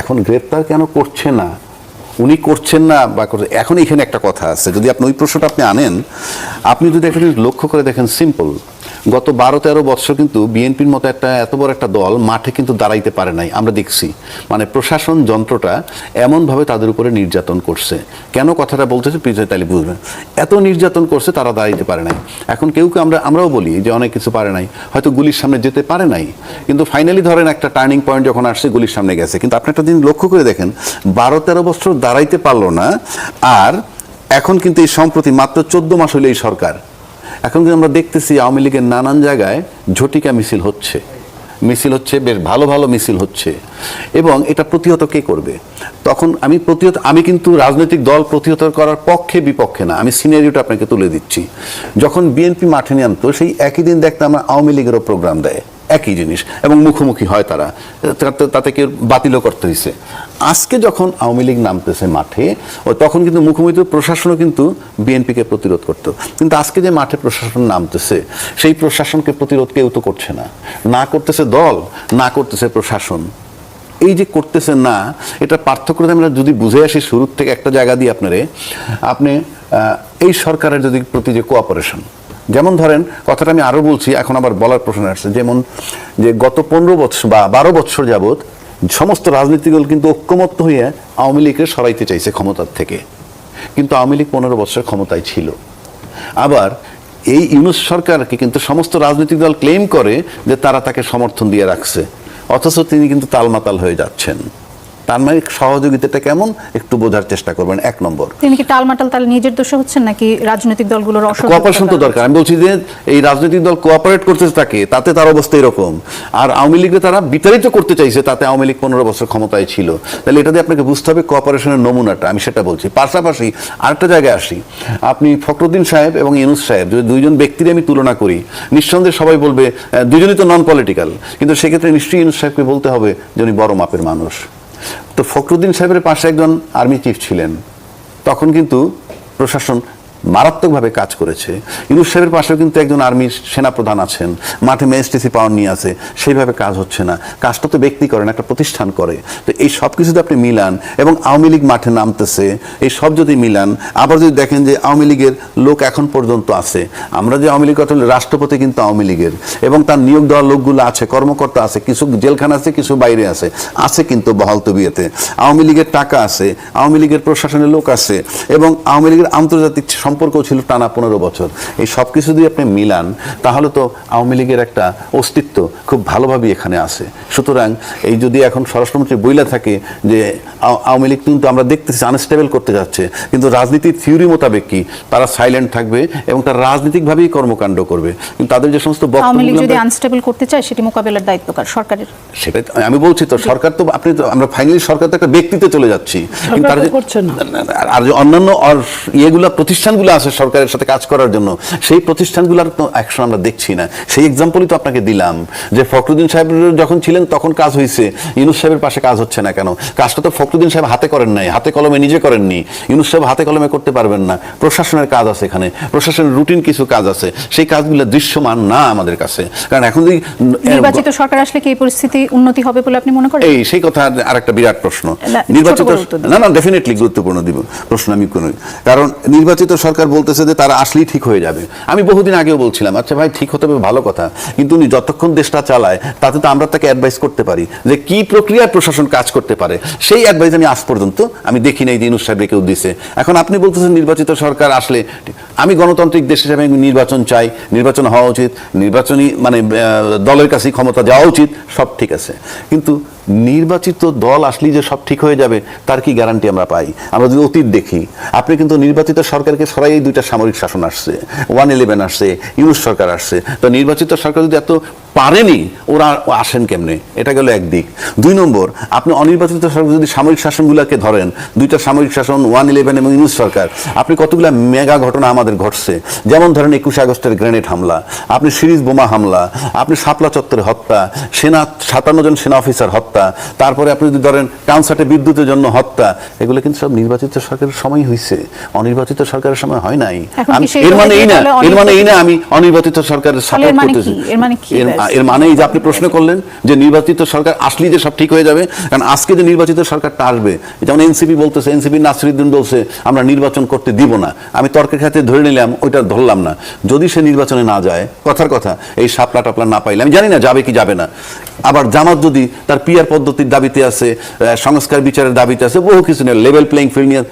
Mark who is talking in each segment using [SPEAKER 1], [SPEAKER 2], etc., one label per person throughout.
[SPEAKER 1] এখন গ্রেপ্তার কেন করছে না? উনি করছেন না বা এখন এখানে একটা কথা আছে। যদি আপনি ওই প্রশ্নটা আপনি আনেন, আপনি যদি একটা জিনিস লক্ষ্য করে দেখেন সিম্পল গত বারো তেরো বছর কিন্তু বিএনপির মতো একটা এত বড় একটা দল মাঠে কিন্তু দাঁড়াইতে পারে নাই, আমরা দেখছি। মানে প্রশাসন যন্ত্রটা এমনভাবে তাদের উপরে নির্যাতন করছে। কেন কথাটা বলতেছে পিছিয়ে তালি বুঝবেন। এত নির্যাতন করছে তারা দাঁড়াইতে পারে নাই। এখন কেউ কেউ আমরা, আমরাও বলি যে অনেক কিছু পারে নাই। হয়তো গুলির সামনে যেতে পারে নাই। কিন্তু ফাইনালি ধরেন একটা টার্নিং পয়েন্ট যখন আসছে, গুলির সামনে গেছে। কিন্তু আপনি একটা দিন লক্ষ্য করে দেখেন, বারো তেরো বছর দাঁড়াইতে পারল না। আর এখন কিন্তু এই সম্প্রতি মাত্র চোদ্দ মাস হইল এই সরকার। এখন কিন্তু আমরা দেখতেছি আওয়ামী লীগের নানান জায়গায় ঝটিকা মিছিল হচ্ছে। মিছিল হচ্ছে, বেশ ভালো ভালো মিছিল হচ্ছে। এবং এটা প্রতিহত কে করবে? তখন আমি প্রতিহত, আমি কিন্তু রাজনৈতিক দল প্রতিহত করার পক্ষে বিপক্ষে না, আমি সিনারিওটা আপনাকে তুলে দিচ্ছি। যখন বিএনপি মাঠে নিয়ে আনতো সেই একই দিন দেখতে আমরা আওয়ামী লীগেরও প্রোগ্রাম দেয়। একই জিনিস এবং মুখোমুখি হয় তারা। তাতে- কেউ বাতিলও করতে হয়েছে আজকে যখন আওয়ামী লীগ নামতেছে মাঠে, ও তখন কিন্তু মুখোমুখি প্রশাসনও কিন্তু বিএনপিকে প্রতিরোধ করতো। কিন্তু আজকে যে মাঠে প্রশাসন নামতেছে, সেই প্রশাসনকে প্রতিরোধ কেউ তো করছে না। না করতেছে দল, না করতেছে প্রশাসন। এই যে করতেছে না, এটা পার্থক্য আমরা যদি বুঝে আসি শুরুর থেকে একটা জায়গা দিয়ে আপনারে, আপনি এই সরকারের যদি প্রতি যে কোঅপারেশন যেমন ধরেন, কথাটা আমি আরও বলছি, এখন আবার বলার প্রশ্ন আসছে। যেমন যে গত পনেরো বছর বা বারো বছর যাবৎ সমস্ত রাজনীতিক দল কিন্তু ঐক্যমত্য হয়ে আওয়ামী লীগকে সরাইতে চাইছে ক্ষমতার থেকে। কিন্তু আওয়ামী লীগ পনেরো বছর ক্ষমতায় ছিল। আবার এই ইউনুস সরকারকে কিন্তু সমস্ত রাজনৈতিক দল ক্লেম করে যে তারা তাকে সমর্থন দিয়ে রাখছে। অথচ তিনি কিন্তু তালমাতাল হয়ে যাচ্ছেন। তার মানে সহযোগিতাটা কেমন? একটু বোঝার চেষ্টা করবেন। এক নম্বর।
[SPEAKER 2] তিনি কি টালমাটাল তাহলে নিজের দোষে হচ্ছেন নাকি রাজনৈতিক দলগুলোর
[SPEAKER 1] কোঅপারেশন তো দরকার। আমি বলছি যে এই রাজনৈতিক দল কোঅপারেট করতেছে তাকে তাতে তার অবস্থা এরকম। আর আওয়ামী লীগকে তারা বিতাড়িত করতে চাইছে তাতে আওয়ামী লীগ পনেরো বছর ক্ষমতায় ছিল। তাহলে এটা দিয়ে আপনাকে বুঝতে হবে কোঅপারেশনের নমুনাটা। আমি সেটা বলছি। পাশাপাশি আরেকটা জায়গায় আসি। আপনি ফখরুদ্দিন সাহেব এবং ইউনুস সাহেব যদি দুইজন ব্যক্তির আমি তুলনা করি নিঃসন্দেহে সবাই বলবে দুজনই তো নন পলিটিক্যাল কিন্তু সেক্ষেত্রে নিশ্চয়ই ইউনুস সাহেবকে বলতে হবে যে উনি বড় মাপের মানুষ। তো ফখরুদ্দিন সাহেবের পাশে একজন আর্মি চিফ ছিলেন। তখন কিন্তু প্রশাসন মারাত্মকভাবে কাজ করেছে। ইউনুস সাহেবের পাশেও কিন্তু একজন আর্মির সেনাপ্রধান আছেন। মাঠে ম্যাজিস্ট্রেসি পাওয়ার নিয়ে আছে। সেইভাবে কাজ হচ্ছে না। কাজটা তো ব্যক্তি করেন, একটা প্রতিষ্ঠান করে। তো এই সব কিছু যদি আপনি মিলান এবং আওয়ামী লীগ মাঠে নামতেছে, এই সব যদি মিলান, আবার যদি দেখেন যে আওয়ামী লীগের লোক এখন পর্যন্ত আছে। আমরা যে আওয়ামী লীগ কথা রাষ্ট্রপতি কিন্তু আওয়ামী লীগের। এবং তার নিয়োগ দেওয়া লোকগুলো আছে, কর্মকর্তা আছে, কিছু জেলখানা আছে, কিছু বাইরে আছে। আছে কিন্তু বহাল তবিয়েতে। আওয়ামী লীগের টাকা আছে, আওয়ামী লীগের প্রশাসনের লোক আছে এবং আওয়ামী লীগের আন্তর্জাতিক সম্পর্ক ছিল টানা পনেরো বছর। এই সব কিছু দিয়ে আপনি মিলান তাহলে তো আওয়ামী লীগের একটা অস্তিত্ব খুব ভালোভাবেই এখানে আছে। সুতরাং এই যদি এখন স্বরাষ্ট্রমন্ত্রী বইলা থাকে যে আওয়ামী লীগ কিন্তু আমরা দেখতেছি আনস্টেবল করতে যাচ্ছে কিন্তু রাজনীতির থিওরি মোতাবেক কি? তারা সাইলেন্ট থাকবে এবং তারা রাজনৈতিকভাবেই কর্মকাণ্ড করবে। কিন্তু তাদের যে সমস্ত
[SPEAKER 2] আওয়ামী লীগ
[SPEAKER 1] বক্তব্য
[SPEAKER 2] যদি আনস্টেবল করতে চায় সেটি মোকাবেলার দায়িত্ব কার? সরকারের।
[SPEAKER 1] সেটাই আমি বলছি তো সরকার তো আপনি তো আমরা ফাইনালি সরকার তো একটা ব্যক্তিতে চলে যাচ্ছি। কিন্তু তার
[SPEAKER 3] তো
[SPEAKER 1] যে-
[SPEAKER 3] করছে না।
[SPEAKER 1] আর অন্যান্য আর ইয়েগুলো প্রতিষ্ঠানগুলো আছে সরকারের সাথে কাজ করার জন্য। সেই প্রতিষ্ঠানগুলোর তো অ্যাকশন আমরা দেখছি না। সেই এক্সাম্পলই তো আপনাকে দিলাম যে ফখরুদ্দিন সাহেব যখন ছিলেন তখন কাজ হয়েছে ইউনুস সাহেবের পাশে কাজ হচ্ছে না কেন? কাজটা তো ফখরুদ্দিন সাহেব হাতে করেন নাই হাতে কলমে নিজে করেননি। ইউনুস সাহেব হাতে কলমে করতে পারবেন না। প্রশাসনের কাজ আছে এখানে। প্রশাসনের রুটিন কিছু কাজ আছে। সেই কাজগুলো দৃশ্যমান না আমাদের কাছে। কারণ এখন যদি
[SPEAKER 2] নির্বাচিত সরকার আসলে কি এই পরিস্থিতি উন্নতি হবে বলে আপনি মনে করেন?
[SPEAKER 1] এই সেই কথা আর একটা বিরাট প্রশ্ন। নির্বাচিত। না না ডেফিনেটলি গুরুত্বপূর্ণ দিব। প্রশ্ন আমি কোনো কারণ নির্বাচিত সরকার বলতেছে যে তারা আসলেই ঠিক হয়ে যাবে। আমি বহুদিন আগেও বলছিলাম আচ্ছা ভাই, ঠিক হতে হবে, ভালো কথা। কিন্তু উনি যতক্ষণ দেশটা চালায়, তাতে তো আমরা তাকে অ্যাডভাইস করতে পারি যে কি প্রক্রিয়ায় প্রশাসন কাজ করতে পারে। সেই অ্যাডভাইস আমি আজ পর্যন্ত, আমি দেখি নাই যে ইনুস সাহেব কেউ দিছে। এখন আপনি বলতেছেন নির্বাচিত সরকার আসলে আমি গণতান্ত্রিক দেশ হিসাবে নির্বাচন চাই, নির্বাচন হওয়া উচিত, নির্বাচনী মানে দলের কাছে ক্ষমতা যাওয়া উচিত, সব ঠিক আছে। কিন্তু নির্বাচিত দল আসলেই যে সব ঠিক হয়ে যাবে, তার কি গ্যারান্টি আমরা পাই? আমরা যদি অতীত দেখি, আপনি কিন্তু নির্বাচিত সরকারকে সরাই দুইটা সামরিক শাসন আসছে ওয়ান ইলেভেন আসছে, ইউনুস সরকার আসছে। তো নির্বাচিত সরকার যদি এত পারেনি ওরা আসেন কেমনে? এটা গেল একদিক দুই নম্বর আপনি অনির্বাচিত সরকার যদি সামরিক শাসনগুলোকে ধরেন দুইটা সামরিক শাসন ওয়ান ইলেভেন এবং ইউনুস সরকার আপনি কতগুলো মেগা ঘটনা আমাদের ঘটছে? যেমন ধরেন একুশে আগস্টের গ্রেনেড হামলা আপনি সিরিজ বোমা হামলা আপনি শাপলা চত্বরে হত্যা সেনা সাতান্ন জন সেনা অফিসার হত্যা তারপরে আপনি যদি ধরেন কাউন্সাটে বিদ্যুতের জন্য হত্যা এগুলো কিন্তু সব নির্বাচিত সরকারের সময় হয়েছে অনির্বাচিত সরকারের সময় হয় নাই।
[SPEAKER 2] সেই
[SPEAKER 1] এর মানে এই না এর মানে এই না আমি অনির্বাচিত সরকারের সাপোর্ট
[SPEAKER 2] এর মানে
[SPEAKER 1] করতেছি?
[SPEAKER 2] এর মানে
[SPEAKER 1] এই যে আপনি প্রশ্ন করলেন যে নির্বাচিত সরকার আসলেই যে সব ঠিক হয়ে যাবে, কারণ আজকে যে নির্বাচিত সরকারটা আসবে যেমন এনসিপি বলতেছে এনসিপি নাসিরুদ্দিন বলছে, আমরা নির্বাচন করতে দিব না। আমি তর্কের খাতে ধরে নিলাম, ওইটা ধরলাম না। যদি সে নির্বাচনে না যায়, কথার কথা, এই সাপলা টাপলা না পাইলে, আমি জানি না যাবে কি যাবে না। আবার জামাত যদি তার পিয়ার পদ্ধতির দাবিতে আছে সংস্কার বিচারের দাবিতে আছে, বহু কিছু নিয়ে লেভেল প্লেইং ফিল্ড নিয়ে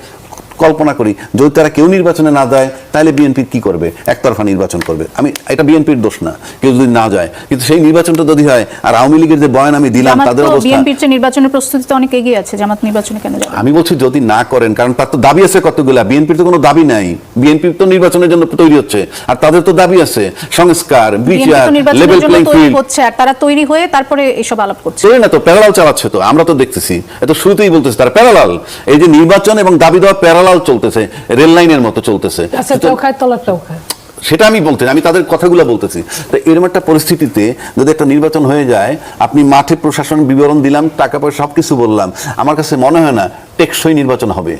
[SPEAKER 1] কল্পনা করি, যদি তারা কেউ নির্বাচনে না যায় তাহলে বিএনপি কি করবে? একতরফা নির্বাচন করবে। আমি এটা বিএনপির দোষ না কেউ যদি না যায়। কিন্তু সেই নির্বাচনটা যদি হয় আর আওয়ামী লীগের যে বয়ান আমি দিলাম তাদের অবস্থা
[SPEAKER 2] বিএনপির চেয়ে নির্বাচনের প্রস্তুতিতে অনেক এগিয়ে আছে জামাত নির্বাচনে কেন যাবে?
[SPEAKER 1] আমি বলছি যদি না করেন কারণ তার তো দাবি আছে কতগুলা। বিএনপির তো কোনো দাবি নাই। বিএনপি তো নির্বাচনের জন্য তৈরি হচ্ছে আর তাদের তো দাবি আছে। সংস্কার বিচার লেভেল প্লেইং ফিল্ড
[SPEAKER 2] হচ্ছে আর তারা তৈরি হয়ে তারপরে এসব আলাপ করছে।
[SPEAKER 1] চলে না তো প্যারালাল চালাচ্ছে তো। আমরা তো দেখতেছি এত শুরুতেই বলতেছে তারা প্যারালাল এই যে নির্বাচন এবং দাবি দেওয়া প্যারালাল চলতেছে রেল লাইনের মতো চলতেছে।
[SPEAKER 3] আচ্ছা
[SPEAKER 1] সুতরাং-
[SPEAKER 3] খায় তলাটাও খায়
[SPEAKER 1] সেটা আমি বলতে আমি তাদের কথাগুলো বলতেছি। তো এরকম একটা পরিস্থিতিতে যদি একটা নির্বাচন হয়ে যায় আপনি মাঠে প্রশাসন বিবরণ দিলাম টাকা পয়সা সব কিছু বললাম আমার কাছে মনে হয় না টেকসই নির্বাচন হবে।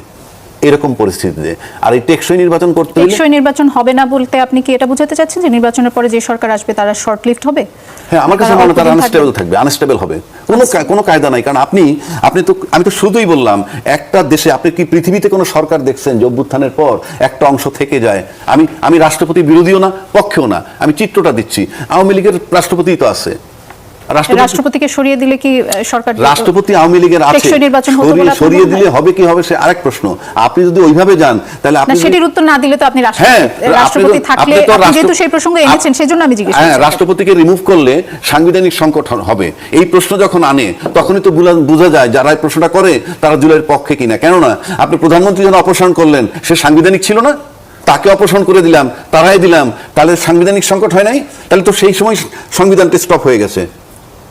[SPEAKER 1] এরকম পরিস্থিতিতে। আর এই টেকসই নির্বাচন করতে
[SPEAKER 2] টেকসই নির্বাচন হবে না বলতে আপনি কি এটা বোঝাতে চাচ্ছেন যে নির্বাচনের পরে যে সরকার আসবে তারা শর্ট লিফট হবে?
[SPEAKER 1] হ্যাঁ আমার কাছে মনে তারা আনস্টেবল
[SPEAKER 2] থাকবে।
[SPEAKER 1] আনস্টেবল হবে। কোনো কোনো কায়দা নাই কারণ আপনি আপনি তো আমি তো শুধুই বললাম একটা দেশে আপনি কি পৃথিবীতে কোনো সরকার দেখছেন যে অভ্যুত্থানের পর একটা অংশ থেকে যায়? আমি আমি রাষ্ট্রপতি বিরোধীও না পক্ষেও না। আমি চিত্রটা দিচ্ছি। আওয়ামী লীগের রাষ্ট্রপতিই তো আছে।
[SPEAKER 2] রাষ্ট্রপতিকে সরিয়ে দিলে কি সরকার
[SPEAKER 1] রাষ্ট্রপতি আওয়ামী লীগের আছে।
[SPEAKER 2] নির্বাচন
[SPEAKER 1] সরিয়ে-? দিলে হবে কি হবে সে আরেক প্রশ্ন। আপনি যদি ওইভাবে যান তাহলে আপনি
[SPEAKER 2] সেটির উত্তর না দিলে তো আপনি রাষ্ট্রপতি-
[SPEAKER 1] হ্যাঁ
[SPEAKER 2] থাকলে
[SPEAKER 1] আপনি
[SPEAKER 2] যেহেতু সেই প্রসঙ্গ এনেছেন সেজন্য আমি জিজ্ঞেস
[SPEAKER 1] হ্যাঁ রাষ্ট্রপতিকে রিমুভ করলে সাংবিধানিক সংকট হবে। এই প্রশ্ন যখন আনে তখনই তো বোঝা যায় যারা এই প্রশ্নটা করে তারা জুলাইয়ের পক্ষে কিনা। কেননা আপনি প্রধানমন্ত্রী যখন অপসারণ করলেন সে সাংবিধানিক ছিল না? তাকে অপসারণ করে দিলাম তারাই দিলাম তাহলে সাংবিধানিক সংকট হয় নাই? তাহলে তো সেই সময় সংবিধানটা স্টপ হয়ে গেছে।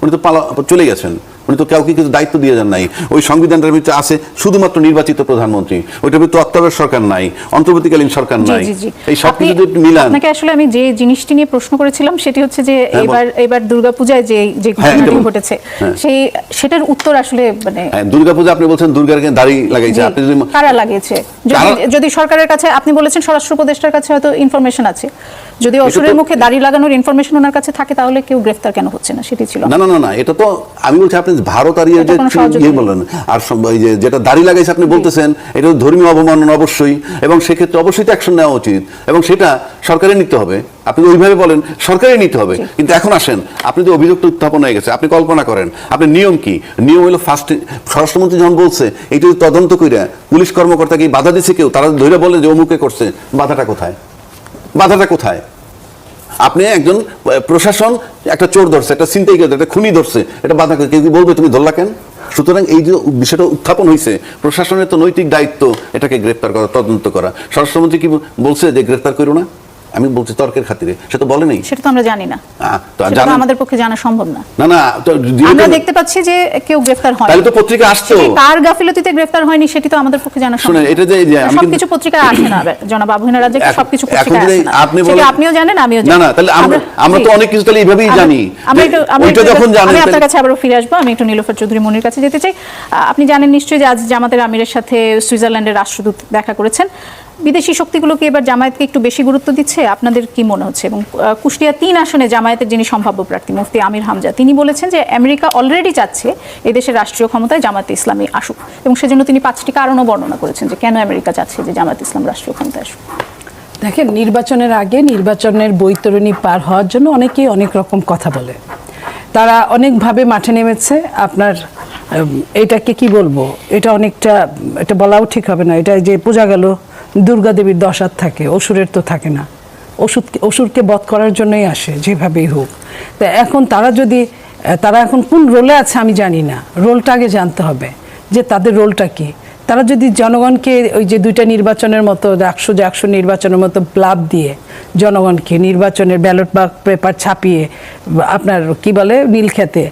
[SPEAKER 1] উনি তো পালা চলে গেছেন। উনি তো কাউকে কিছু দায়িত্ব দিয়ে যান নাই। ওই সংবিধানটার ভিতরে আছে শুধুমাত্র নির্বাচিত প্রধানমন্ত্রী। ওইটার ভিতরে তত্ত্বাবধায়ক সরকার নাই অন্তর্বর্তীকালীন সরকার নাই। এই সব কিছু যদি মিলান।
[SPEAKER 2] আপনাকে আসলে আমি যে জিনিসটি নিয়ে প্রশ্ন করেছিলাম সেটি হচ্ছে যে
[SPEAKER 1] হ্যাঁ,
[SPEAKER 2] এবার এবার দুর্গাপূজায় যে যে
[SPEAKER 1] হ্যাঁ,
[SPEAKER 2] ঘটনাটি ঘটেছে
[SPEAKER 1] হ্যাঁ।
[SPEAKER 2] সেই সেটার উত্তর আসলে মানে
[SPEAKER 1] হ্যাঁ দুর্গাপূজা আপনি বলছেন দুর্গার দাড়ি লাগাইছে। আপনি যদি
[SPEAKER 2] কারা লাগিয়েছে? যদি সরকারের কাছে আপনি বলেছেন স্বরাষ্ট্র উপদেষ্টার কাছে হয়তো ইনফরমেশন আছে। যদি অসুরের মুখে দাড়ি লাগানোর ইনফরমেশন ওনার কাছে থাকে তাহলে কেউ গ্রেফতার কেন হচ্ছে না? সেটি ছিল।
[SPEAKER 1] না না না না এটা তো আমি বলছি আপনি ভারত আর ইয়ে যে ইয়ে বললেন আর যে যেটা দাড়ি লাগাইছে আপনি বলতেছেন এটা ধর্মীয় অবমাননা অবশ্যই। এবং সেক্ষেত্রে অবশ্যই তো অ্যাকশন নেওয়া উচিত। এবং সেটা সরকারের নিতে হবে। আপনি ওইভাবে বলেন সরকারই নিতে হবে। কিন্তু এখন আসেন আপনি যে অভিযোগটা উত্থাপন হয়ে গেছে আপনি কল্পনা করেন আপনি নিয়ম কি? নিয়ম হলো ফার্স্ট স্বরাষ্ট্রমন্ত্রী যখন বলছে এইটা যদি তদন্ত কইরা পুলিশ কর্মকর্তাকে বাধা দিচ্ছে কেউ তারা ধরে বলে যে অমুকে করছে বাধাটা কোথায়? বাধাটা কোথায়? আপনি একজন প্রশাসন একটা চোর ধরছে, একটা চিন্তাই করছে একটা খুনি ধরছে, এটা বাধা কেউ কি বলবে, তুমি ধরলা কেন? সুতরাং এই যে বিষয়টা উত্থাপন হয়েছে প্রশাসনের তো নৈতিক দায়িত্ব এটাকে গ্রেপ্তার করা, তদন্ত করা। স্বরাষ্ট্রমন্ত্রী কি বলছে যে গ্রেফতার করো না? আমি বলছি তর্কের খাতিরে সে তো বলে নেই।
[SPEAKER 2] সেটা তো আমরা জানি না।
[SPEAKER 1] তো জানেন-
[SPEAKER 2] আমাদের পক্ষে জানা সম্ভব না।
[SPEAKER 1] না না তো
[SPEAKER 2] আমরা দেখতে পাচ্ছি যে কেউ গ্রেফতার হয়
[SPEAKER 1] তাহলে তো পত্রিকা
[SPEAKER 2] সেটি কার গাফিলতিতে গ্রেফতার হয়নি সেটি তো আমাদের পক্ষে জানা সম্ভব না।
[SPEAKER 1] এটা যে- আমি
[SPEAKER 2] সবকিছু পত্রিকায় আসে না জনাব আবহিনা রাজ্যে সবকিছু
[SPEAKER 1] এখন
[SPEAKER 2] পত্রিকায় আসে না।
[SPEAKER 1] আপনি বলেন-
[SPEAKER 2] আপনিও জানেন আমিও জানি।
[SPEAKER 1] না, না তাহলে আমরা- আমরা তো অনেক কিছু তাহলে এইভাবেই জানি।
[SPEAKER 2] আমরা একটু
[SPEAKER 1] ওইটা যখন জানেন
[SPEAKER 2] আমি আপনার কাছে আবারও ফিরে আসব। আমি একটু নীলোফার চৌধুরী মনির কাছে যেতে চাই। আপনি জানেন নিশ্চয়ই যে আজ জামাতের আমিরের সাথে সুইজারল্যান্ডের রাষ্ট্রদূত দেখা করেছেন। বিদেশি শক্তিগুলো কি এবার জামায়াতকে একটু বেশি গুরুত্ব দিচ্ছে? আপনাদের কি মনে হচ্ছে? এবং কুষ্টিয়া তিন আসনে জামায়াতের যিনি সম্ভাব্য প্রার্থী, মুফতি আমির হামজা, তিনি বলেছেন যে আমেরিকা অলরেডি চাচ্ছে এদেশের রাষ্ট্রীয় ক্ষমতায় জামায়াতে ইসলামী আসুক এবং সেজন্য তিনি পাঁচটি কারণও বর্ণনা করেছেন যে কেন আমেরিকা চাচ্ছে যে জামায়াত ইসলাম রাষ্ট্রীয় ক্ষমতায় আসুক।
[SPEAKER 3] দেখেন, নির্বাচনের আগে নির্বাচনের বৈতরণী পার হওয়ার জন্য অনেকেই অনেক রকম কথা বলে। তারা অনেকভাবে মাঠে নেমেছে। আপনার এটাকে কি বলব? এটা অনেকটা, এটা বলাও ঠিক হবে না। এটা যে পূজা গেল দুর্গা দেবীর দশ থাকে, অসুরের তো থাকে না। ওষুধ অসুরকে বধ করার জন্যই আসে, যেভাবেই হোক। তা এখন তারা যদি তারা এখন কোন রোলে আছে আমি জানি না। রোলটা আগে জানতে হবে যে তাদের রোলটা কি। তারা যদি জনগণকে ওই যে দুইটা নির্বাচনের মতো, একশো যে একশো নির্বাচনের মতো প্লাব দিয়ে জনগণকে নির্বাচনের ব্যালট বা পেপার ছাপিয়ে, আপনার কি বলে নীল খেতে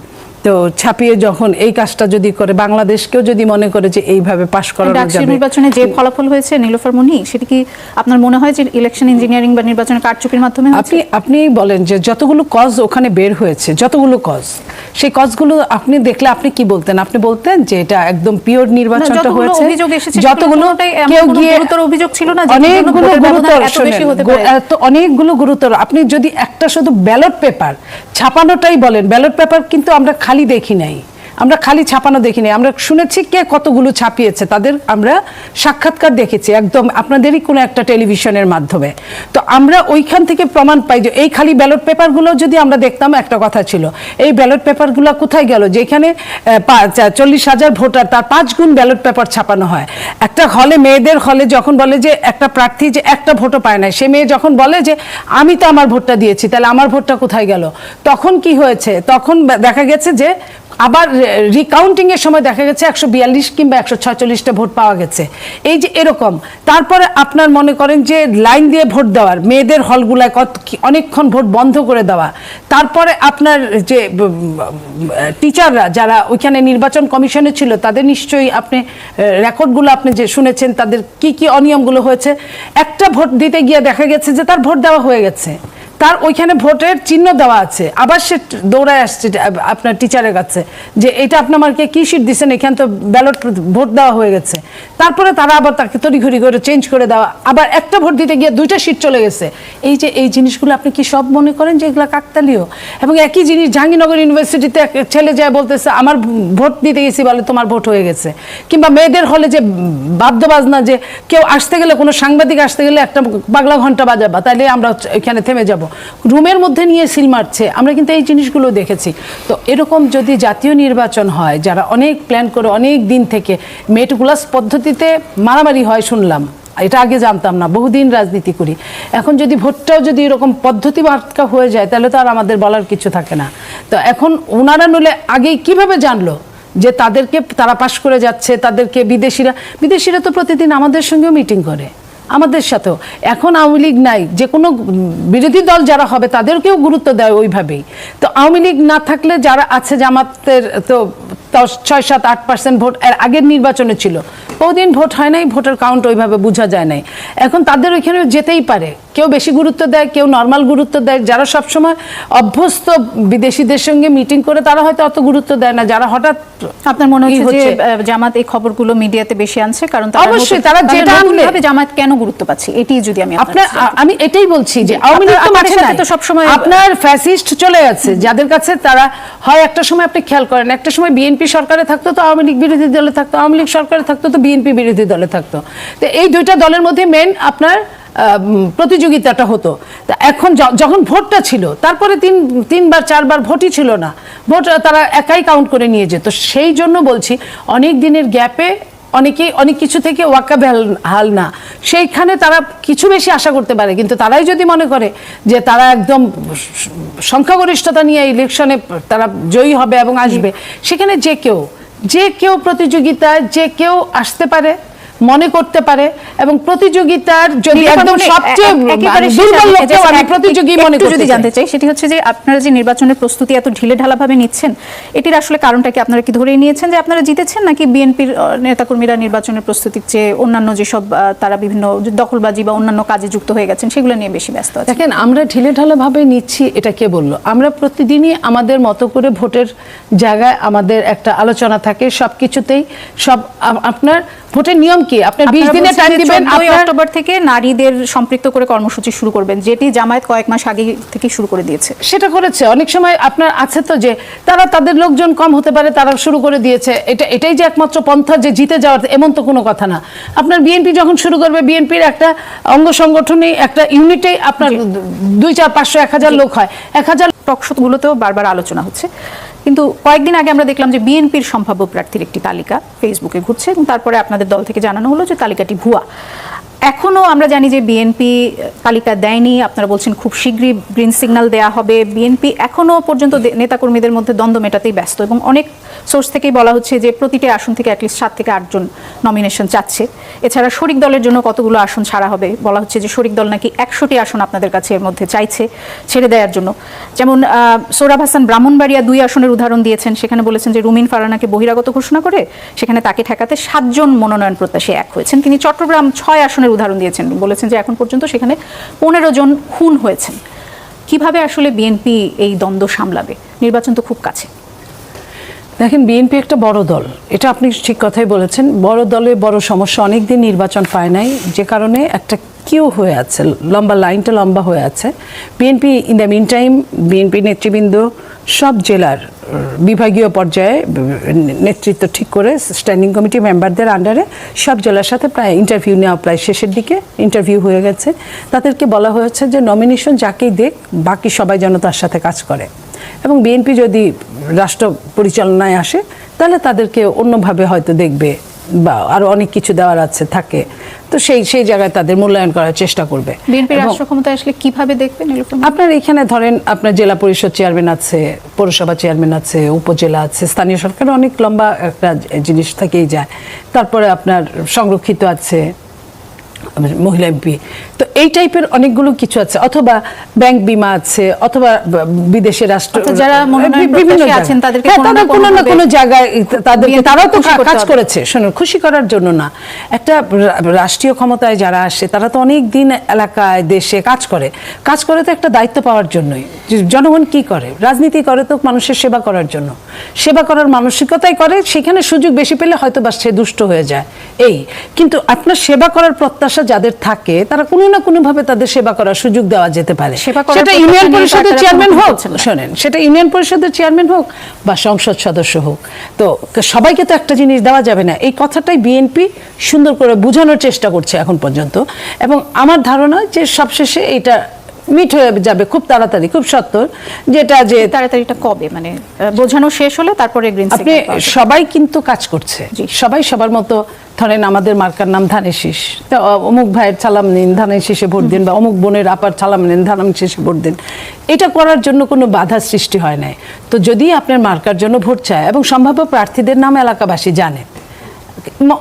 [SPEAKER 3] তো তো ছাপিয়ে যখন এই কাজটা যদি করে বাংলাদেশকেও যদি মনে করে যে এইভাবে পাশ
[SPEAKER 2] ডাকসু
[SPEAKER 3] যাবে।
[SPEAKER 2] নির্বাচনে যে ফলাফল হয়েছে নীলোফার মনি সেটা কি আপনার মনে হয় যে ইলেকশন ইঞ্জিনিয়ারিং বা নির্বাচনের কারচুপির মাধ্যমে
[SPEAKER 3] আপনি আপনি বলেন যে যতগুলো কজ ওখানে বের হয়েছে যতগুলো কজ সেই কজগুলো আপনি দেখলে আপনি কি বলতেন? আপনি বলতেন যে এটা একদম পিওর নির্বাচনটা হয়েছে যতগুলো কেউ গিয়ে
[SPEAKER 2] গুরুতর অভিযোগ ছিল না
[SPEAKER 3] অনেকগুলো গুরুতর?
[SPEAKER 2] এত
[SPEAKER 3] অনেকগুলো গুরুতর আপনি যদি একটা শুধু ব্যালট পেপার ছাপানোটাই বলেন ব্যালট পেপার কিন্তু আমরা খালি দেখি নাই। আমরা খালি ছাপানো দেখিনি। আমরা শুনেছি কে কতগুলো ছাপিয়েছে, তাদের আমরা সাক্ষাৎকার দেখেছি। একদম আপনাদেরই কোনো একটা টেলিভিশনের মাধ্যমে। তো আমরা ওইখান থেকে প্রমাণ পাই যে এই খালি ব্যালট পেপারগুলো যদি আমরা দেখতাম, একটা কথা ছিল, এই ব্যালট পেপারগুলো কোথায় গেল? যেখানে চল্লিশ হাজার ভোটার, তার পাঁচ গুণ ব্যালট পেপার ছাপানো হয়। একটা হলে মেয়েদের হলে যখন বলে যে একটা প্রার্থী যে একটা ভোটও পায় না, সে মেয়ে যখন বলে যে আমি তো আমার ভোটটা দিয়েছি, তাহলে আমার ভোটটা কোথায় গেল? তখন কি হয়েছে? তখন দেখা গেছে যে আবার রিকাউন্টিং এর সময় দেখা গেছে একশো বিয়াল্লিশ কিংবা একশো ছয়চল্লিশটা ভোট পাওয়া গেছে। এই যে এরকম, তারপরে আপনার মনে করেন যে লাইন দিয়ে ভোট দেওয়ার মেয়েদের হলগুলায় কত অনেকক্ষণ ভোট বন্ধ করে দেওয়া, তারপরে আপনার যে টিচাররা যারা ওইখানে নির্বাচন কমিশনে ছিল, তাদের নিশ্চয়ই আপনি রেকর্ডগুলো আপনি যে শুনেছেন, তাদের কি কি অনিয়মগুলো হয়েছে? একটা ভোট দিতে গিয়ে দেখা গেছে যে তার ভোট দেওয়া হয়ে গেছে। তার ওইখানে ভোটের চিহ্ন দেওয়া আছে। আবার সে দৌড়ায় আসছে আপনার টিচারের কাছে যে, এটা আপনি আমাকে কি সিট দিচ্ছেন এখান তো ব্যালট ভোট দেওয়া হয়ে গেছে। তারপরে তারা আবার তাকে তড়িঘড়ি করে চেঞ্জ করে দেওয়া। আবার একটা ভোট দিতে গিয়ে দুইটা সিট চলে গেছে। এই যে, এই জিনিসগুলো আপনি কি সব মনে করেন যে এগুলো কাকতালীয়? এবং একই জিনিস জাহাঙ্গীরনগর ইউনিভার্সিটিতে ছেলে যায় বলতেছে, আমার ভোট দিতে গেছি বলে তোমার ভোট হয়ে গেছে। কিংবা মেয়েদের হলে যে বাদ্য বাজনা যে, কেউ আসতে গেলে, কোনো সাংবাদিক আসতে গেলে একটা বাংলা ঘণ্টা বাজাবা, তাইলে আমরা এখানে থেমে যাব। রুমের মধ্যে নিয়ে সিল মারছে। আমরা কিন্তু এই জিনিসগুলো দেখেছি। তো এরকম যদি জাতীয় নির্বাচন হয়, যারা অনেক প্ল্যান করে অনেক দিন থেকে মেটগুলাস পদ্ধতিতে মারামারি হয় শুনলাম, এটা আগে জানতাম না, বহুদিন রাজনীতি করি। এখন যদি ভোটটাও যদি এরকম পদ্ধতি মার্কা হয়ে যায়, তাহলে তো আর আমাদের বলার কিছু থাকে না। তো এখন ওনারা নলে আগেই কীভাবে জানলো যে তাদেরকে তারা পাশ করে যাচ্ছে, তাদেরকে বিদেশিরা বিদেশিরা তো প্রতিদিন আমাদের সঙ্গেও মিটিং করে। আমাদের সাথেও। এখন আওয়ামী লীগ নাই, যে কোনো বিরোধী দল যারা হবে তাদেরকেও গুরুত্ব দেয় ওইভাবেই। তো আওয়ামী লীগ না থাকলে যারা আছে জামাতের, তো দশ ছয় সাত আট পার্সেন্ট ভোট এর আগের নির্বাচনে ছিল। বহুদিন ভোট হয় নাই ভোটের কাউন্ট ওইভাবে বোঝা যায় নাই। এখন তাদের ওইখানে যেতেই পারে। কেউ বেশি গুরুত্ব দেয় কেউ নর্মাল গুরুত্ব দেয়। যারা সবসময় অভ্যস্ত বিদেশিদের সঙ্গে মিটিং করে তারা হয়তো অত গুরুত্ব দেয় না। যারা হঠাৎ
[SPEAKER 2] আপনার মনে হচ্ছে যে জামাত এই খবরগুলো মিডিয়াতে বেশি আনছে? কারণ
[SPEAKER 3] অবশ্যই, তারা যেটা আনলে-
[SPEAKER 2] জামাত কেন গুরুত্ব পাচ্ছে? এটি যদি আমি
[SPEAKER 3] আপনার আমি এটাই বলছি যে আওয়ামী লীগ তো মাঠে নাই।
[SPEAKER 2] তো সবসময়-
[SPEAKER 3] আপনার ফ্যাসিস্ট চলে গেছে যাদের কাছে তারা হয় একটা সময় আপনি খেয়াল করেন একটা সময় বিএনপি সরকারে থাকতো তো আওয়ামী লীগ বিরোধী দলে থাকতো, আওয়ামী লীগ সরকারে থাকতো তো বিএনপি বিরোধী দলে থাকতো। তো এই দুইটা দলের মধ্যে মেন আপনার প্রতিযোগিতাটা হতো। তা এখন যখন ভোটটা ছিল, তারপরে তিন, তিনবার, চারবার ভোটই ছিল না। ভোট, তারা একাই কাউন্ট করে নিয়ে যেত। সেই জন্য বলছি, অনেক দিনের গ্যাপে অনেকেই অনেক কিছু থেকে ওয়াকাবে হাল- হাল না। সেইখানে তারা কিছু বেশি আশা করতে পারে কিন্তু তারাই যদি মনে করে যে তারা একদম সংখ্যাগরিষ্ঠতা নিয়ে ইলেকশনে তারা জয়ী হবে এবং আসবে সেখানে যে কেউ যে কেউ প্রতিযোগিতায় যে কেউ আসতে পারে। মনে করতে পারে এবং প্রতিযোগিতার যদি একদম সবচেয়ে
[SPEAKER 2] শেষে
[SPEAKER 3] দুর্বল লোককেও আমি প্রতিযোগী মনে করতে
[SPEAKER 2] যদি জানতে চাই। সেটি হচ্ছে যে আপনারা যে নির্বাচনের প্রস্তুতি এত ঢিলে ঢালাভাবে নিচ্ছেন এটির আসলে কারণটা কি আপনারা কি ধরে নিয়েছেন যে আপনারা জিতেছেন নাকি বিএনপির নেতাকর্মীরা নির্বাচনের প্রস্তুতির চেয়ে অন্যান্য যেসব তারা বিভিন্ন দখলবাজি বা অন্যান্য কাজে যুক্ত হয়ে গেছেন সেগুলো নিয়ে বেশি ব্যস্ত আছে
[SPEAKER 3] দেখেন আমরা ঢিলে ঢালাভাবে নিচ্ছি এটা কে বলল? আমরা প্রতিদিনই আমাদের মতো করে ভোটের জায়গায় আমাদের একটা আলোচনা থাকে সব কিছুতেই সব আপনার ভোটের নিয়ম কি? আপনার বিশ দিনের টাইম দিবেন
[SPEAKER 2] 14ই অক্টোবর থেকে নারীদের সম্পৃক্ত করে কর্মসূচি শুরু করবেন যেটি জামায়াত কয়েক মাস আগে থেকে শুরু করে দিয়েছে।
[SPEAKER 3] সেটা করেছে। অনেক সময় আপনার আছে তো যে তারা তাদের লোকজন কম হতে পারে তারা শুরু করে দিয়েছে। এটা এটাই যে একমাত্র পন্থা যে জিতে যাওয়ার এমন তো কোনো কথা না। আপনার বিএনপি যখন শুরু করবে বিএনপির একটা অঙ্গ সংগঠনে একটা ইউনিটে আপনার দুই চার পাঁচশো এক হাজার লোক হয়। এক হাজার
[SPEAKER 2] টকশোগুলোতেও বারবার আলোচনা হচ্ছে। কিন্তু কয়েকদিন আগে আমরা দেখলাম যে বিএনপির সম্ভাব্য প্রার্থীর একটি তালিকা ফেসবুকে ঘুরছে এবং তারপরে আপনাদের দল থেকে জানানো হলো যে তালিকাটি ভুয়া। এখনও আমরা জানি যে বিএনপি তালিকা দেয়নি, আপনারা বলছেন খুব শীঘ্রই গ্রিন সিগন্যাল দেয়া হবে। বিএনপি এখনও পর্যন্ত নেতাকর্মীদের মধ্যে দ্বন্দ্ব মেটাতেই ব্যস্ত এবং অনেক সোর্স থেকেই বলা হচ্ছে যে প্রতিটি আসন থেকে অ্যাটলিস্ট সাত থেকে আটজন নমিনেশন চাচ্ছে। এছাড়া শরিক দলের জন্য কতগুলো আসন ছাড়া হবে? বলা হচ্ছে যে শরিক দল নাকি একশোটি আসন আপনাদের কাছে এর মধ্যে চাইছে ছেড়ে দেওয়ার জন্য। যেমন সোহরাব হাসান ব্রাহ্মণবাড়িয়া দুই আসনের উদাহরণ দিয়েছেন। সেখানে বলেছেন যে রুমিন ফারানাকে বহিরাগত ঘোষণা করে সেখানে তাকে ঠেকাতে সাতজন মনোনয়ন প্রত্যাশী এক হয়েছেন। তিনি চট্টগ্রাম ছয় আসনের উদাহরণ দিয়েছেন। বলেছেন যে এখন পর্যন্ত সেখানে পনেরো জন খুন হয়েছেন। কীভাবে আসলে বিএনপি এই দ্বন্দ্ব সামলাবে? নির্বাচন তো খুব কাছে।
[SPEAKER 3] দেখেন বিএনপি একটা বড় দল। এটা আপনি ঠিক কথাই বলেছেন। বড় দলে বড় সমস্যা। অনেক দিন নির্বাচন পায় নাই। যে কারণে একটা কিউ হয়ে আছে, লম্বা লাইনটা লম্বা হয়ে আছে। BNP in the mean time BNP নেতৃবৃন্দ সব জেলার বিভাগীয় পর্যায়ে নেতৃত্ব ঠিক করে স্ট্যান্ডিং কমিটি মেম্বারদের আন্ডারে সব জেলার সাথে প্রায় ইন্টারভিউ নেওয়া প্রায় শেষের দিকে ইন্টারভিউ হয়ে গেছে। তাদেরকে বলা হয়েছে যে নমিনেশন যাকেই দেখ, বাকি সবাই যেন তার সাথে কাজ করে। এবং বিএনপি যদি রাষ্ট্র পরিচালনায় আসে তাহলে তাদেরকে অন্যভাবে হয়তো দেখবে বা আরও অনেক কিছু দেওয়ার আছে থাকে। তো সেই সেই জায়গায় তাদের মূল্যায়ন করার চেষ্টা করবে।
[SPEAKER 2] বিএনপি রাষ্ট্র ক্ষমতায় আসলে কীভাবে দেখবে নিলুফার
[SPEAKER 3] আপনার এখানে ধরেন আপনার জেলা পরিষদ চেয়ারম্যান আছে পৌরসভা চেয়ারম্যান আছে উপজেলা আছে স্থানীয় সরকার অনেক লম্বা একটা জিনিস থেকেই যায়। তারপরে আপনার সংরক্ষিত আছে মহিলা এমপি। তো এই টাইপের অনেকগুলো কিছু আছে অথবা ব্যাংক বিমা আছে অথবা বিদেশে রাষ্ট্র
[SPEAKER 2] যারা
[SPEAKER 3] বিভিন্ন
[SPEAKER 2] আছেন তাদেরকে
[SPEAKER 3] হ্যাঁ,
[SPEAKER 2] কোনো না
[SPEAKER 3] তারা কোনো না কোনো জায়গায় তাদেরকে
[SPEAKER 2] BNP
[SPEAKER 3] তারাও তো কাজ করেছে। শুনুন খুশি করার জন্য না। একটা রাষ্ট্রীয় ক্ষমতায় যারা আসে তারা তো অনেক দিন এলাকায় দেশে কাজ করে। কাজ করে তো একটা দায়িত্ব পাওয়ার জন্যই। জনগণ কি করে? রাজনীতি করে তো মানুষের সেবা করার জন্য। সেবা করার মানসিকতাই করে সেখানে সুযোগ বেশি পেলে হয়তো বা সে দুষ্ট হয়ে যায়। এই। কিন্তু আপনার সেবা করার প্রত্যাশা যাদের থাকে তারা কোনো না কোনো ভাবে তাদের সেবা করার সুযোগ দেওয়া যেতে পারে। সেটা ইউনিয়ন পরিষদের চেয়ারম্যান হোক শোনেন সেটা ইউনিয়ন পরিষদের চেয়ারম্যান হোক বা সংসদ সদস্য হোক। তো সবাইকে তো একটা জিনিস দেওয়া যাবে না। এই কথাটাই বিএনপি সুন্দর করে বোঝানোর চেষ্টা করছে এখন পর্যন্ত। এবং আমার ধারণা যে সবশেষে এটা মিট হয়ে যাবে খুব তাড়াতাড়ি খুব সত্তর যেটা যে
[SPEAKER 2] তাড়াতাড়িটা কবে? মানে বোঝানো শেষ হলে তারপরে গ্রিন
[SPEAKER 3] আপনি সবাই কিন্তু কাজ করছে।
[SPEAKER 2] জি।
[SPEAKER 3] সবাই সবার মতো ধরেন আমাদের মার্কার নাম ধানের শীষ অমুক ভাইয়ের চালাম নিন ধানের শীষে ভোট দিন বা অমুক বোনের আপার চালাম নিন ধানের শীষে ভোট দিন। এটা করার জন্য কোনো বাধা সৃষ্টি হয় নাই। তো যদি আপনার মার্কার জন্য ভোট চায় এবং সম্ভাব্য প্রার্থীদের নাম এলাকাবাসী জানে ম-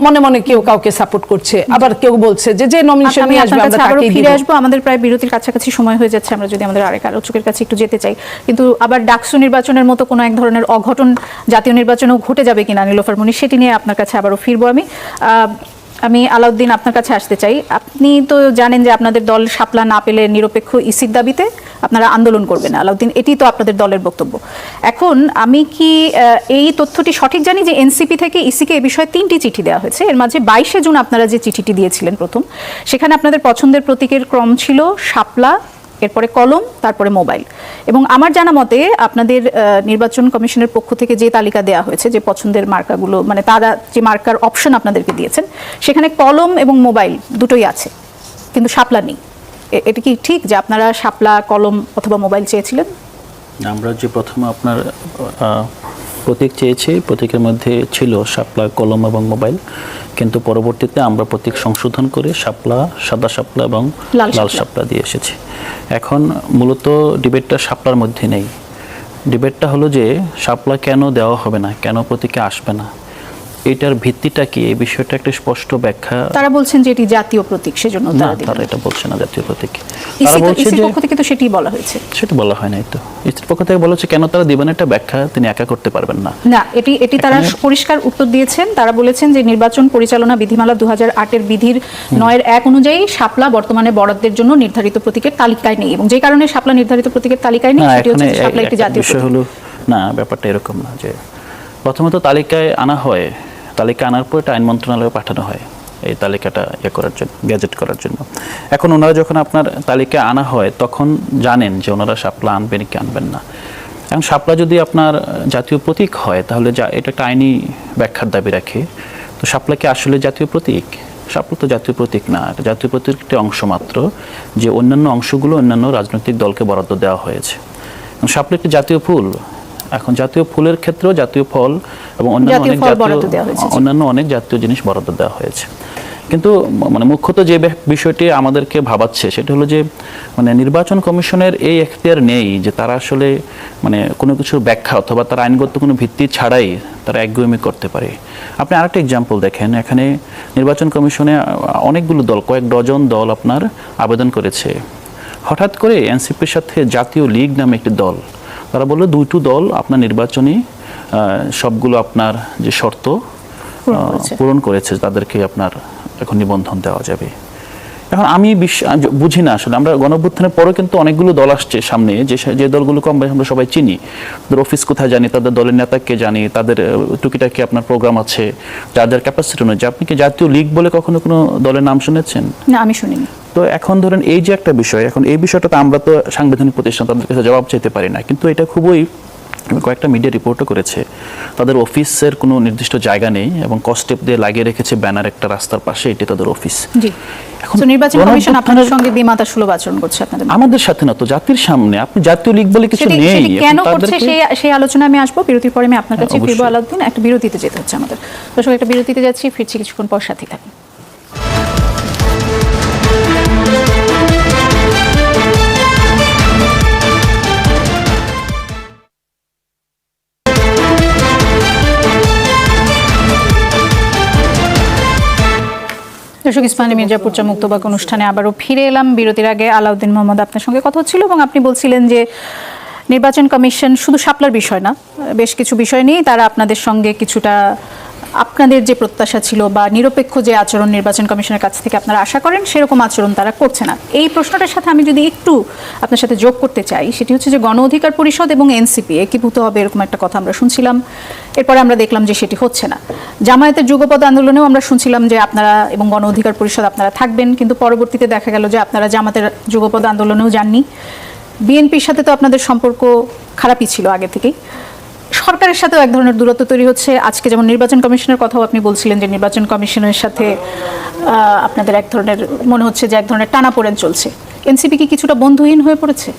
[SPEAKER 3] মনে মনে কেউ কাউকে সাপোর্ট করছে আবার কেউ বলছে যে যে নমিনেশন
[SPEAKER 2] আমি
[SPEAKER 3] নিয়ে আসবে আমরা তাকেই
[SPEAKER 2] ফিরে আসব আমাদের প্রায় বিরতির কাছাকাছি সময় হয়ে যাচ্ছে আমরা যদি আমাদের আরেক আলোচকের কাছে একটু যেতে চাই। কিন্তু আবার ডাকসু নির্বাচনের মতো কোনো এক ধরনের অঘটন জাতীয় নির্বাচনেও ঘটে যাবে কিনা নীলোফার মনি সেটি নিয়ে আপনার কাছে আবারও ফিরবো আমি। আহ, আমি আলাউদ্দিন আপনার কাছে আসতে চাই। আপনি তো জানেন যে আপনাদের দল সাপলা না পেলে নিরপেক্ষ ইসির দাবিতে আপনারা আন্দোলন করবেন। আলাউদ্দিন, এটি তো আপনাদের দলের বক্তব্য। এখন আমি কি এই তথ্যটি সঠিক জানি যে এনসিপি থেকে ইসিকে এ বিষয়ে তিনটি চিঠি দেওয়া হয়েছে? এর মাঝে বাইশে জুন আপনারা যে চিঠিটি দিয়েছিলেন প্রথম, সেখানে আপনাদের পছন্দের প্রতীকের ক্রম ছিল শাপলা এরপরে কলম, তারপরে মোবাইল। এবং আমার জানা মতে আপনাদের নির্বাচন কমিশনের পক্ষ থেকে যে তালিকা দেওয়া হয়েছে, যে পছন্দের মার্কাগুলো মানে তারা যে মার্কার অপশন আপনাদেরকে দিয়েছেন, সেখানে কলম এবং মোবাইল দুটোই আছে, কিন্তু শাপলা নেই। এটা কি ঠিক যে আপনারা শাপলা, কলম অথবা মোবাইল চেয়েছিলেন?
[SPEAKER 4] আমরা যে প্রথমে আপনার প্রতীক চেয়েছে প্রতীকের মধ্যে ছিল শাপলা কলম এবং মোবাইল। কিন্তু পরবর্তীতে আমরা প্রতীক সংশোধন করে শাপলা সাদা শাপলা এবং
[SPEAKER 2] লাল। শাপলা
[SPEAKER 4] দিয়ে এসেছি। এখন মূলত ডিবেটটা শাপলার মধ্যে নেই। ডিবেটটা হলো যে শাপলা কেন দেওয়া হবে না? কেন প্রতীকে আসবে না? এটার ভিত্তিটা কি? এই বিষয়টা একটা স্পষ্ট ব্যাখ্যা
[SPEAKER 2] তারা বলছেন যে এটি জাতীয় প্রতীক সেজন্য
[SPEAKER 4] না
[SPEAKER 2] তারা
[SPEAKER 4] এটা বলছে না জাতীয় প্রতীক। তারা বলছে যে
[SPEAKER 2] পক্ষ থেকে তো সেটি বলা হয়েছে।
[SPEAKER 4] সেটা বলা হয় নাই তো। স্ত্রীর পক্ষ থেকে বলা হচ্ছে কেন তারা দিবেন একটা ব্যাখ্যা তিনি একা করতে পারবেন না।
[SPEAKER 2] না এটি এটি তারা পরিষ্কার উত্তর দিয়েছেন। তারা বলেছেন যে নির্বাচন পরিচালনা বিধিমালা দু হাজার আটের বিধির নয়ের এক অনুযায়ী শাপলা বর্তমানে বরাদ্দের জন্য নির্ধারিত প্রতীকের তালিকায় নেই। এবং যে কারণে শাপলা নির্ধারিত প্রতীকের তালিকায় নেই সেটি হচ্ছে শাপলা একটি জাতীয়
[SPEAKER 4] বিষয়
[SPEAKER 2] প্রতীক।
[SPEAKER 4] হলো না ব্যাপারটা এরকম না যে প্রথমত তালিকায় আনা হয় তালিকা আনার পর আইন মন্ত্রণালয়ে পাঠানো হয়। এই তালিকাটা ইয়ে করার জন্য, গ্যাজেট করার জন্য। এখন ওনারা যখন আপনার তালিকা আনা হয়, তখন জানেন যে ওনারা সাপলা আনবেন কি আনবেন না। এখন সাপলা যদি আপনার জাতীয় প্রতীক হয়, তাহলে যা, এটা একটা আইনি ব্যাখ্যার দাবি রাখে। তো সাপলা কি আসলে জাতীয় প্রতীক? শাপলা তো জাতীয় প্রতীক না। এটা জাতীয় প্রতীকের একটি অংশ মাত্র, যে অন্যান্য অংশগুলো অন্যান্য রাজনৈতিক দলকে বরাদ্দ দেওয়া হয়েছে। শাপলা একটি জাতীয় ফুল। এখন জাতীয় ফুলের ক্ষেত্রেও জাতীয় ফল এবং অন্যান্য অনেক জাতীয়। অন্যান্য অনেক জাতীয় জিনিস বরাদ্দ দেওয়া হয়েছে। কিন্তু মানে মুখ্যত যে বিষয়টি আমাদেরকে ভাবাচ্ছে সেটা হলো যে মানে নির্বাচন কমিশনের এই এখতিয়ার নেই যে তারা আসলে মানে কোনো কিছুর ব্যাখ্যা অথবা তার আইনগত কোনো ভিত্তি ছাড়াই তারা একগুয়েমি করতে পারে। আপনি আরেকটা এক্সাম্পল দেখেন এখানে নির্বাচন কমিশনে অনেকগুলো দল কয়েক ডজন দল আপনার আবেদন করেছে। হঠাৎ করে এনসিপির সাথে জাতীয় লীগ নামে একটি দল তারা বলল দুইটু দল আপনার নির্বাচনী সবগুলো আপনার যে শর্ত
[SPEAKER 2] পূরণ করেছে
[SPEAKER 4] তাদেরকে আপনার এখন নিবন্ধন দেওয়া যাবে। এখন আমি বুঝি না আসলে। আমরা গণঅভ্যুত্থানের পরেও কিন্তু অনেকগুলো দল আসছে সামনে। যে যে দলগুলো কম আমরা সবাই চিনি। তাদের অফিস কোথায় জানি তাদের দলের নেতাকে জানি তাদের টুকিটাকি আপনার প্রোগ্রাম আছে যাদের ক্যাপাসিটি অনুযায়ী আপনি কি জাতীয় লীগ বলে কখনো কোনো দলের নাম শুনেছেন?
[SPEAKER 2] না আমি শুনিনি।
[SPEAKER 4] তো এখন ধরেন এই যে একটা বিষয় এখন এই বিষয়টা তো আমরা তো সাংবিধানিক প্রতিষ্ঠান তাদের কাছে জবাব চাইতে পারি না। কিন্তু এটা খুবই কয়েকটা মিডিয়া রিপোর্টও করেছে। তাদের অফিসের কোনো নির্দিষ্ট জায়গা নেই এবং কস্টেপ দিয়ে লাগিয়ে রেখেছে ব্যানার একটা রাস্তার পাশে এটি তাদের অফিস
[SPEAKER 2] জি।
[SPEAKER 4] এখন
[SPEAKER 2] তো নির্বাচন কমিশন আপনাদের সঙ্গে বিমাতা সুলভ আচরণ করছে আপনাদের
[SPEAKER 4] আমাদের সাথে না তো জাতির সামনে। আপনি জাতীয় লীগ বলে কিছু নেই।
[SPEAKER 2] কেন করছে সেই সেই আলোচনা আমি আসব। বিরতির পরে আমি আপনার কাছে ফিরবো আলাউদ্দিন। একটা বিরতিতে যেতে হচ্ছে আমাদের। দর্শক একটা বিরতিতে যাচ্ছি। ফিরছি কিছুক্ষণ পর সাথে থাকুন। দর্শক ইসমানি মির্জাপুর মুক্তবাক অনুষ্ঠানে আবারও ফিরে এলাম। বিরতির আগে আলাউদ্দিন মোহাম্মদ আপনার সঙ্গে কথা হচ্ছিল এবং আপনি বলছিলেন যে নির্বাচন কমিশন শুধু শাপলার বিষয় না, বেশ কিছু বিষয় নিয়েই তারা আপনাদের সঙ্গে কিছুটা আপনাদের যে প্রত্যাশা ছিল বা নিরপেক্ষ যে আচরণ নির্বাচন কমিশনের কাছ থেকে আপনারা আশা করেন সেরকম আচরণ তারা করছে না। এই প্রশ্নটার সাথে আমি যদি একটু আপনার সাথে যোগ করতে চাই, সেটি হচ্ছে যে গণ অধিকার পরিষদ এবং এনসিপি, একীভূত হবে এরকম একটা কথা আমরা শুনছিলাম। এরপরে আমরা দেখলাম যে সেটি হচ্ছে না। জামায়াতের যুগপদ আন্দোলনেও আমরা শুনছিলাম যে আপনারা এবং গণ অধিকার পরিষদ আপনারা থাকবেন, কিন্তু পরবর্তীতে দেখা গেল যে আপনারা জামাতের যুগপদ আন্দোলনেও যাননি। বিএনপির সাথে তো আপনাদের সম্পর্ক খারাপই ছিল আগে থেকেই। সরকারের সাথেও এক ধরনের দূরত্ব তৈরি হচ্ছে। আজকে যেমন নির্বাচন কমিশনের কথাও আপনি বলছিলেন যে নির্বাচন কমিশনের সাথে আপনাদের এক ধরনের মনে হচ্ছে যে এক ধরনের টানাপোড়েন চলছে। এনসিপি কি কিছুটা বন্ধুহীন হয়ে পড়েছে?